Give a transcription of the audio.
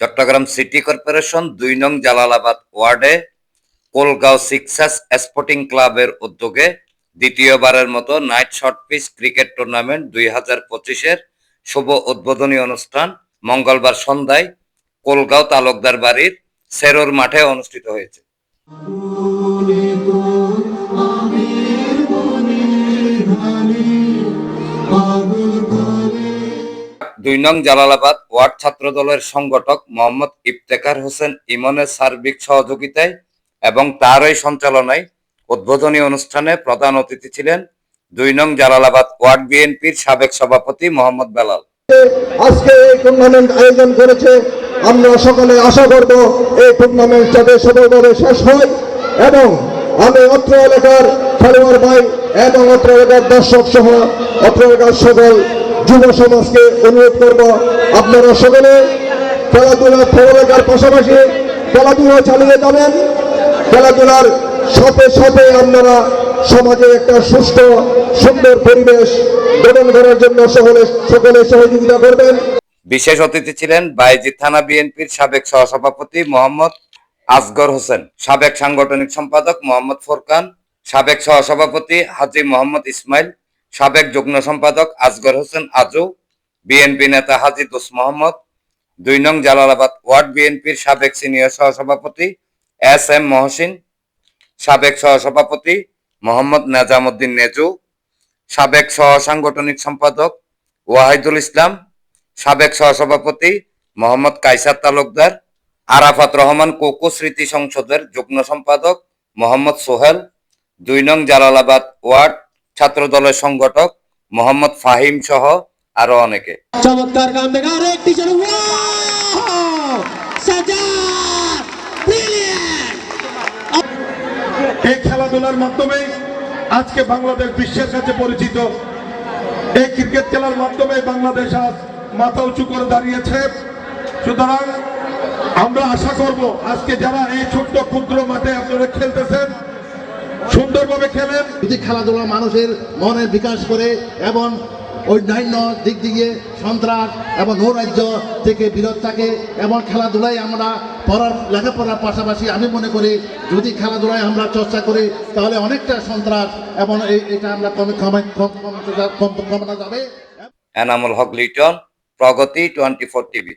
Chittagong city corporation দুই নং জালালাবাদ ওয়ার্ডে কোলগাঁও সিক্সাস স্পোর্টিং ক্লাবের উদ্যোগে দ্বিতীয়বারের মতো night short pitch cricket tournament দুই হাজার পঁচিশের শুভ উদ্বোধনী অনুষ্ঠান মঙ্গলবার সন্ধ্যায় কোলগাঁও তালুকদার বাড়ির সেরোর মাঠে অনুষ্ঠিত হয়েছে। দুই নং জালালাবাদ ওয়ার্ড ছাত্র দলের সংগঠক মোহাম্মদ ইফতেখার হোসেন ইমনের সার্বিক সহযোগিতায় এবং তারই সঞ্চালনায় উদ্বোধনী অনুষ্ঠানে প্রধান অতিথি ছিলেন দুই নং জালালাবাদ ওয়ার্ড বিএনপির সাবেক সভাপতি মোহাম্মদ বেলাল। আজকে এই টুর্নামেন্ট আয়োজন করেছে। আমরা সকলে আশা করব এই টুর্নামেন্ট যাতে সফলভাবে শেষ হয় এবং আমি অত্র এলাকার খেলোয়াড় ভাই এবং অত্র এলাকার দর্শক সহ অত্র এলাকার সকল যুব সমাজকে অনুরোধ করব, আপনারা সকলে খেলাধুলা পড়ালেখার পাশাপাশি খেলাধুলা চালিয়ে যাবেন। খেলাধুলার সাথে সাথে আপনারা সমাজে একটা সুস্থ সুন্দর পরিবেশ গঠন করার জন্য সকলে সকলে সহযোগিতা করবেন। বিশেষ অতিথি ছিলেন বাইজি থানা বিএনপির সাবেক সহসভাপতি মোহাম্মদ আসগর হোসেন, সাবেক সাংগঠনিক সম্পাদক মোহাম্মদ ফোরকান, সাবেক সহসভাপতি হাজি মোহাম্মদ ইসমাইল সাবেক যুগ্ম সম্পাদক আসগর হোসেন আজু, বিএনপি নেতা হাজি দোস মোহাম্মদ, দুই নং জালালাবাদ ওয়ার্ড বিএনপির সাবেক সিনিয়র সহসভাপতি এস এম মহসিন, সাবেক সহসভাপতি মোহাম্মদ নেজামুদ্দিন নেজু, সাবেক সহ সাংগঠনিক সম্পাদক ওয়াহিদুল ইসলাম, সাবেক সহসভাপতি মোহাম্মদ কাইসার তালুকদার, আরাফাত রহমান কোকো স্মৃতি সংসদের যুগ্ম সম্পাদক মোহাম্মদ সোহেল, দুই নং জালালাবাদ ওয়ার্ড ছাত্র দলের সংগঠক মোহাম্মদ ফাহিম সহ আরও অনেকে। চমৎকার দেখা জন ব্রিলিয়ান্ট এই খেলাধুলার মাধ্যমে আজকে বাংলাদেশ বিশ্বের কাছে পরিচিত। এই ক্রিকেট খেলার মাধ্যমে বাংলাদেশ আজ মাথা উঁচু করে দাঁড়িয়েছে। সুতরাং আমরা আশা করব আজকে যারা এই ছোট্ট ক্ষুদ্র মাঠে আপনারা খেলতেছেন সুন্দরভাবে খেলেন যদি খেলাধুলা মানুষের মনের বিকাশ করে এবং অন্যান্য দিক দিয়ে সন্ত্রাস এবং নৈরাজ্য থেকে বিরত থাকে এবং খেলাধুলায় আমরা পড়ার লেখাপড়ার পাশাপাশি আমি মনে করি যদি খেলাধুলায় আমরা চর্চা করি তাহলে অনেকটা সন্ত্রাস এবং এটা আমরা কমে কমে কম- কম- কম- কমানো যাবে। Enamul Haque Liton Pragati twenty four TV.